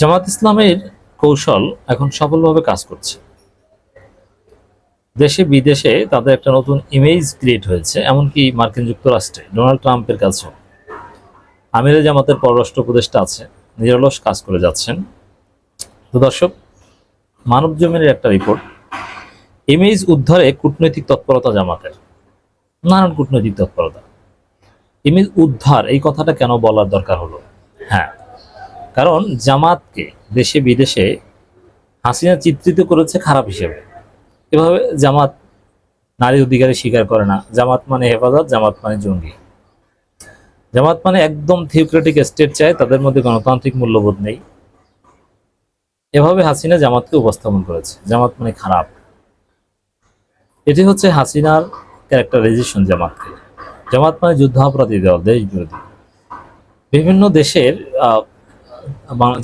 জামাত ইসলামের কৌশল এখন সফলভাবে কাজ করছে। দেশে বিদেশে তাদের একটা নতুন ইমেজ ক্রিয়েট হয়েছে, এমনকি মার্কিন যুক্তরাষ্ট্রে, ডোনাল্ড ট্রাম্পের কাছেও। আমিরে জামাতের পররাষ্ট্র উপদেষ্টা আছে নিরলস কাজ করে যাচ্ছেন। তো দর্শক, মানব জমিনের একটা রিপোর্ট ইমেজ উদ্ধারে কূটনৈতিক তৎপরতা জামাতের। নানান কূটনৈতিক তৎপরতা। ইমেজ উদ্ধার, এই কথাটা কেন বলার দরকার হলো? হ্যাঁ কারণ জামাতকে দেশে বিদেশে হাসিনা চিত্রিত করেছে খারাপ হিসেবে। এভাবে জামাত নারী অধিকারে স্বীকার করে না। জামাত মানে হেফাজত, জামাত মানে জঙ্গি। জামাত মানে একদম থিওক্রেটিক স্টেট চায় তাদের মধ্যে গণতান্ত্রিক মূল্যবোধ নেই। এভাবে হাসিনা জামাতকে উপস্থাপন করেছে। জামাত মানে খারাপ। এটি হচ্ছে হাসিনার ক্যারেক্টারাইজেশন জামাতকে। জামাত মানে যুদ্ধাপরাধী দল দেশ বিরোধী বিভিন্ন দেশের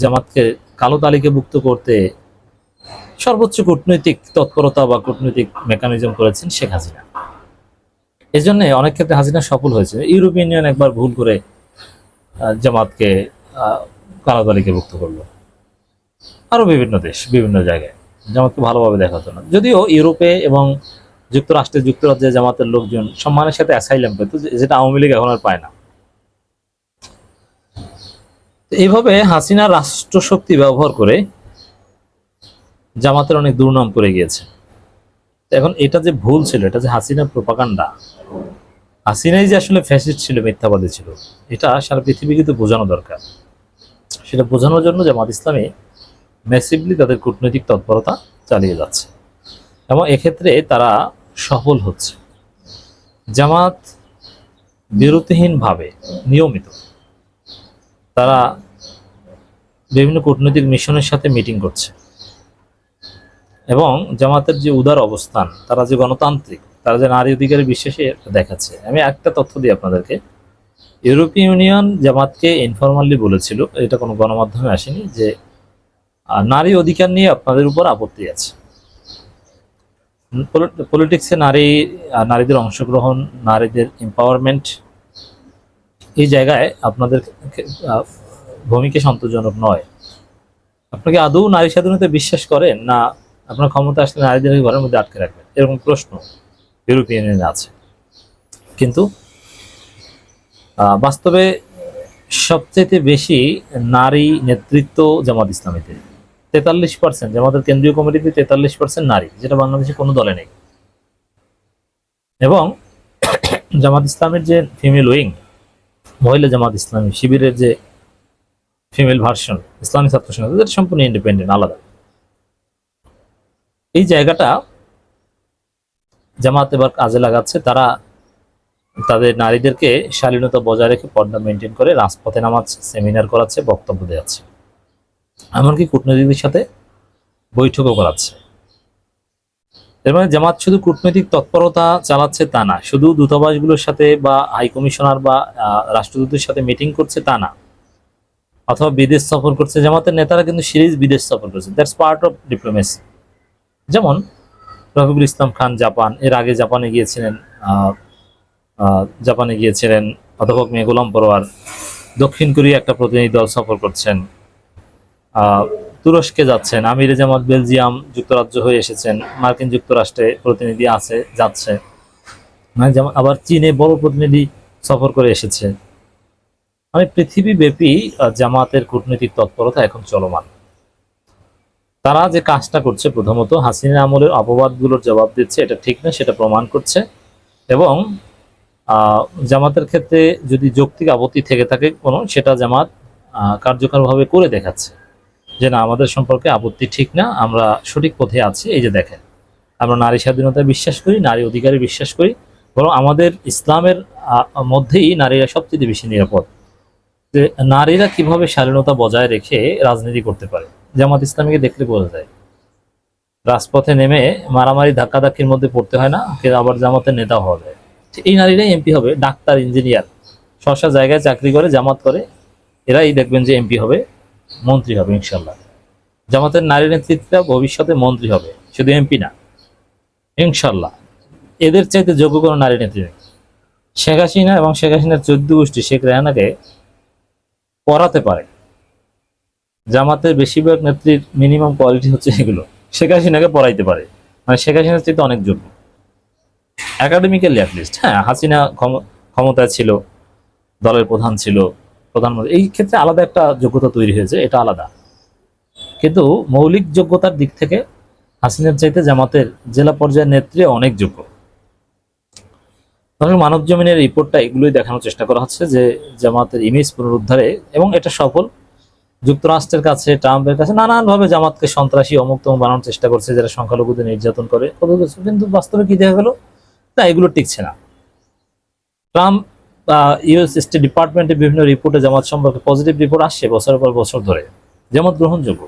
জামাতকে কালো তালিকাভুক্ত করতে সর্বোচ্চ কূটনৈতিক তৎপরতা বা কূটনৈতিক মেকানিজম করেছেন শেখ হাসিনা। এই জন্য অনেক ক্ষেত্রে হাসিনা সফল হয়েছে। ইউরোপিয়ান ইউনিয়ন একবার ভুল করে জামাতকে কালো তালিকাভুক্ত করল। আরও বিভিন্ন দেশ, বিভিন্ন জায়গায় জামাতকে ভালোভাবে দেখাতো না যদিও ইউরোপে এবং যুক্তরাষ্ট্রে যুক্তরাজ্যে জামাতের লোকজন সম্মানের সাথে অ্যাসাইলাম পেত যেটা আওয়ামী লীগ এখন আর পায় না। এইভাবে হাসিনা রাষ্ট্রশক্তি ব্যবহার করে জামাতের অনেক দুর্নাম করে গিয়েছে। এখন এটা যে ভুল ছিল, এটা যে হাসিনার প্রপাকাণ্ডা হাসিনাই যে আসলে ফ্যাসিস্ট ছিল, মিথ্যাবাদী ছিল, এটা সারা পৃথিবীকে তো বোঝানো দরকার। সেটা বোঝানোর জন্য জামাত ইসলামী ম্যাসিভলি তাদের কূটনৈতিক তৎপরতা চালিয়ে যাচ্ছে। এবং এক্ষেত্রে তারা সফল হচ্ছে। জামাত বিরতিহীনভাবে নিয়মিত তারা বিভিন্ন কূটনৈতিক মিশনের সাথে মিটিং করছে। এবং জামাতের যে উদার অবস্থান, তারা যে গণতান্ত্রিক, তারা যে নারী অধিকারের বিশ্বাসে দেখাচ্ছে। আমি একটা তথ্য দিই আপনাদেরকে। ইউরোপীয় ইউনিয়ন জামাতকে ইনফরমালি বলেছিল, এটা কোনো গণমাধ্যমে আসেনি, যে নারী অধিকার নিয়ে আপনাদের উপর আপত্তি আছে। পলিটিক্সে নারী নারীদের অংশগ্রহণ, নারীদের এম্পাওয়ারমেন্ট এই জায়গায় আপনাদের ভূমিকা সন্তোষজনক নয়। আপনাকে আদৌ নারী স্বাধীনতা বিশ্বাস করেন না আপনার ক্ষমতা আসলে নারীদের ঘরের মধ্যে আটকে রাখবেন? এরকম প্রশ্ন ইউরোপিয়ান আছে। কিন্তু বাস্তবে সবচেয়ে বেশি নারী নেতৃত্ব জামাত ইসলামীতে। তেতাল্লিশ পার্সেন্ট, জামাতের কেন্দ্রীয় কমিটিতে তেতাল্লিশ পার্সেন্ট নারী, যেটা বাংলাদেশে কোনো দলে নেই। এবং, জামাত ইসলামের যে ফিমেল উইং মহিলা জামাত ইসলামী শিবিরের যে ফিমেল ভার্সন ইসলামী ছাত্র সংঘ যেটা সম্পূর্ণ ইন্ডিপেন্ডেন্ট আলাদা। এই জায়গাটা জামাত এবার কাজে লাগাচ্ছে, তারা তাদের নারীদেরকে শালীনতা বজায় রেখে পর্দা মেনটেন করে রাজপথে নামাচ্ছে সেমিনার করাচ্ছে, বক্তব্য দেওয়াচ্ছে। এমনকি কূটনীতিকদের সাথে বৈঠকও করাচ্ছে। এর মানে জামাত শুধু কূটনৈতিক তৎপরতা চালাচ্ছে তা না, শুধু দূতাবাসগুলোর সাথে বা হাই কমিশনার বা রাষ্ট্রদূতের সাথে মিটিং করছে তা না। অথবা বিদেশ সফর করছে, জামাতের নেতারা কিন্তু সিরিজ বিদেশ সফর করছে। দ্যাটস পার্ট অফ ডিপ্লোমেসি যেমন রফিকুল ইসলাম খান জাপান, এর আগে জাপানে গিয়েছিলেন জাপানে গিয়েছিলেন অধ্যাপক মেয়ে গোলাম পরোয়ার। দক্ষিণ কোরিয়া একটা প্রতিনিধি দল সফর করছেন। তুরস্কে যাচ্ছেন। আমিরে জামাত বেলজিয়াম যুক্তরাজ্য হয়ে এসেছেন। মার্কিন যুক্তরাষ্ট্রে প্রতিনিধি আছে, যাচ্ছে। আবার চীনে বড় প্রতিনিধি সফর করে এসেছে। মানে পৃথিবীব্যাপী জামাতের কূটনৈতিক তৎপরতা এখন চলমান। তারা যে কাজটা করছে, প্রথমত হাসিনা আমলের অপবাদগুলোর জবাব দিচ্ছে, এটা ঠিক না, সেটা প্রমাণ করছে। এবং জামাতের ক্ষেত্রে যদি যৌক্তিক আপত্তি থেকে থাকে কোনো, সেটা জামাত কার্যকরভাবে করে দেখাচ্ছে। যে না আমাদের সম্পর্কে আপত্তি ঠিক না, আমরা সঠিক পথে আছি। এই যে দেখেন, আমরা নারী স্বাধীনতায় বিশ্বাস করি, নারী অধিকারে বিশ্বাস করি, বরং আমাদের ইসলামের মধ্যেই নারীরা সবচেয়ে বেশি নিরাপদ। যে নারীরা কীভাবে স্বাধীনতা বজায় রেখে রাজনীতি করতে পারে? জামাত ইসলামীকে দেখলে বোঝা যায়। রাজপথে নেমে মারামারি, ধাক্কাধাক্কির মধ্যে পড়তে হয় না কেউ আবার জামাতের নেতা হওয়া যায় এই নারীরাই এমপি হবে, ডাক্তার, ইঞ্জিনিয়ার শশা জায়গায় চাকরি করে, জামাত করে, এরাই দেখবেন যে এমপি হবে। মন্ত্রী হবে, ইনশাল্লাহ। জামাতের নারী নেতৃত্বরা ভবিষ্যতে মন্ত্রী হবে, শুধু এমপি না, ইনশাল্লাহ। এদের চাইতে যোগ্য কোনো নারী নেত্রী নেই। শেখ হাসিনা এবং শেখ হাসিনার চোদ্দ গোষ্ঠী শেখ রেহানাকে পড়াতে পারে। জামাতের বেশিরভাগ নেত্রীর মিনিমাম কোয়ালিটি হচ্ছে এগুলো। শেখ হাসিনাকে পড়াইতে পারে। মানে শেখ হাসিনার চাইতে অনেক যোগ্য। একাডেমিক্যালি অ্যাটলিস্ট হ্যাঁ হাসিনা ক্ষম- ক্ষমতায় ছিল, দলের প্রধান ছিল। প্রধানমন্ত্রী। এই ক্ষেত্রে আলাদা একটা যোগ্যতা তৈরি হয়েছে, এটা আলাদা। কিন্তু মৌলিক যোগ্যতার দিক থেকে হাসিনার চাইতে জামাতের জেলা পর্যায়ের নেত্রী অনেক যোগ্য। মানব জমিনের রিপোর্টটা এগুলোই দেখানোর চেষ্টা করা হচ্ছে যে জামাতের ইমেজ পুনরুদ্ধারে এবং এটা সফল। যুক্তরাষ্ট্রের কাছে, ট্রাম্পের কাছে নানানভাবে জামাতকে সন্ত্রাসী অমুক্তম বানানোর চেষ্টা করছে, যারা সংখ্যালঘুদের নির্যাতন করে। কিন্তু বাস্তবে কি দেখা গেল? না, এগুলো টিকছে না। ট্রাম্প ইউএস স্টেট ডিপার্টমেন্টের বিভিন্ন রিপোর্টে জামাত সম্পর্কে পজিটিভ রিপোর্ট আসছে বছরের পর বছর ধরে। জামাত গ্রহণযোগ্য,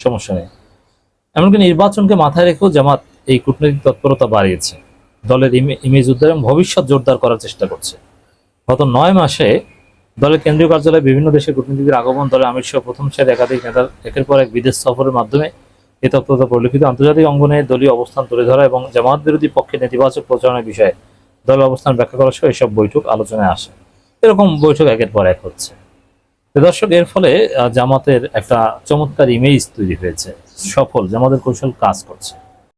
সমস্যা নেই। এমনকি নির্বাচনকে মাথায় রেখেও জামাত এই কূটনৈতিক তৎপরতা বাড়িয়েছে। দলের ইমেজ উদ্ধার এবং ভবিষ্যৎ জোরদার করার চেষ্টা করছে। গত নয় মাসে দলের কেন্দ্রীয় কার্যালয়ে বিভিন্ন দেশের কূটনীতিকদের আগমন দলে আমির সহ প্রথম সারির একাধিক নেতার একের পর এক বিদেশ সফরের মাধ্যমে এই তৎপরতা পরিলক্ষিত। আন্তর্জাতিক অঙ্গনে দলীয় অবস্থান তুলে ধরা এবং জামাত বিরোধী পক্ষে নেতিবাচক প্রচারণার বিষয়ে দলের অবস্থান ব্যাখ্যা করা সহ এসব বৈঠক আলোচনায় আসে। এরকম বৈঠক একের পর এক হচ্ছে। দর্শক, এর ফলে জামাতের একটা চমৎকার ইমেজ তৈরি হয়েছে। সফল, জামাতের কৌশল কাজ করছে।